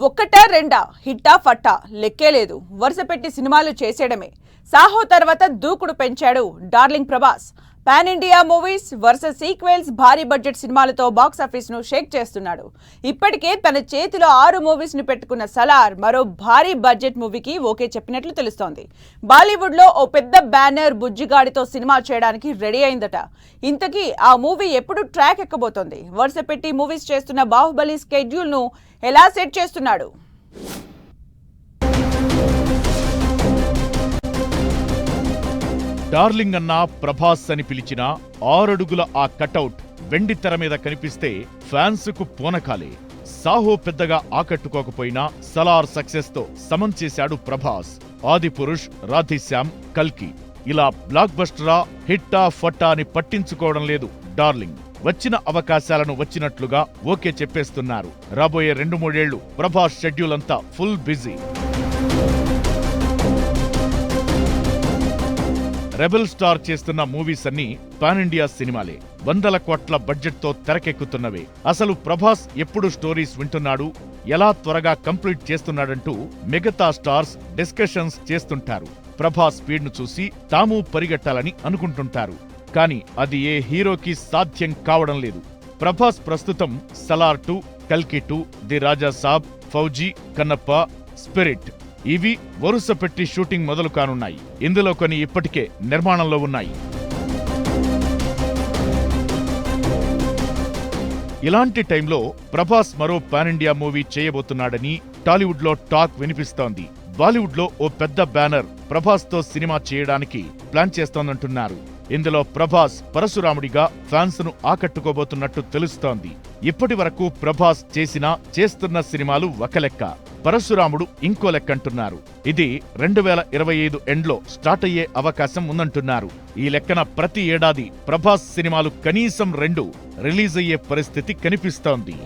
ఒక్కటా రెండా? హిట్టా ఫట్టా? లెక్కే లేదు. వరుస పెట్టి సినిమాలు చేసేయడమే. సాహో తర్వాత దూకుడు పెంచాడు darling Prabhas. Pan India movies వరుస సీక్వెల్స్ భారీ బడ్జెట్ సినిమాలతో బాక్స్ను షేక్ చేస్తున్నాడు. ఇప్పటికే తన చేతిలో ఆరు మూవీస్ను పెట్టుకున్న సలార్ మరో భారీ బడ్జెట్ మూవీకి ఓకే చెప్పినట్లు తెలుస్తోంది. బాలీవుడ్లో ఓ పెద్ద బ్యానర్ బుజ్జిగాడితో సినిమా చేయడానికి రెడీ అయిందట. ఇంతకీ ఆ మూవీ ఎప్పుడు ట్రాక్ ఎక్కబోతోంది? వరుస పెట్టి మూవీస్ చేస్తున్న బాహుబలి స్కెడ్యూల్ను ఎలా సెట్ చేస్తున్నాడు? డార్లింగ్ అన్న ప్రభాస్ అని పిలిచిన ఆరడుగుల ఆ కటౌట్ వెండి తెర మీద కనిపిస్తే ఫ్యాన్స్కు పూనకాలే. సాహో పెద్దగా ఆకట్టుకోకపోయినా సలార్ సక్సెస్తో సమం చేశాడు ప్రభాస్. ఆదిపురుష్ రాధేశ్యామ్ కల్కి. ఇలా బ్లాక్ బస్టరా హిట్టా ఫట్టా అని పట్టించుకోవడం లేదు డార్లింగ్. వచ్చిన అవకాశాలను వచ్చినట్లుగా ఓకే చెప్పేస్తున్నారు. రాబోయే రెండు మూడేళ్ళు ప్రభాస్ షెడ్యూల్ అంతా ఫుల్ బిజీ. రెబెల్ స్టార్ చేస్తున్న మూవీస్ అన్ని పాన్ ఇండియా సినిమాలే. వందల కోట్ల బడ్జెట్తో తెరకెక్కుతున్నవే. అసలు ప్రభాస్ ఎప్పుడు స్టోరీస్ వింటున్నాడు? ఎలా త్వరగా కంప్లీట్ చేస్తున్నాడంటూ మిగతా స్టార్స్ డిస్కషన్స్ చేస్తుంటారు. ప్రభాస్ స్పీడ్ను చూసి తాము పరిగెట్టాలని అనుకుంటుంటారు. కానీ అది ఏ హీరోకి సాధ్యం కావడం లేదు. ప్రభాస్ ప్రస్తుతం సలార్ టూ కల్కి two The Raja Saab Fauji Kannappa Spirit. ఇవి వరుస పెట్టి షూటింగ్ మొదలు కానున్నాయి. ఇందులో కొన్ని ఇప్పటికే నిర్మాణంలో ఉన్నాయి. ఇలాంటి టైంలో ప్రభాస్ మరో పాన్ ఇండియా మూవీ చేయబోతున్నాడని టాలీవుడ్లో టాక్ వినిపిస్తోంది. బాలీవుడ్లో ఓ పెద్ద బ్యానర్ ప్రభాస్తో సినిమా చేయడానికి ప్లాన్ చేస్తోందంటున్నారు. ఇందులో ప్రభాస్ పరశురాముడిగా ఫ్యాన్స్ను ఆకట్టుకోబోతున్నట్టు తెలుస్తోంది. ఇప్పటి వరకు ప్రభాస్ చేసిన చేస్తున్న సినిమాలు ఒక లెక్క. పరశురాముడు ఇంకో లెక్కంటున్నారు. ఇది రెండు వేల ఇరవై ఐదు ఎండ్లో స్టార్ట్ అయ్యే అవకాశం ఉందంటున్నారు. ఈ లెక్కన ప్రతి ఏడాది ప్రభాస్ సినిమాలు కనీసం రెండు రిలీజ్ అయ్యే పరిస్థితి కనిపిస్తోంది.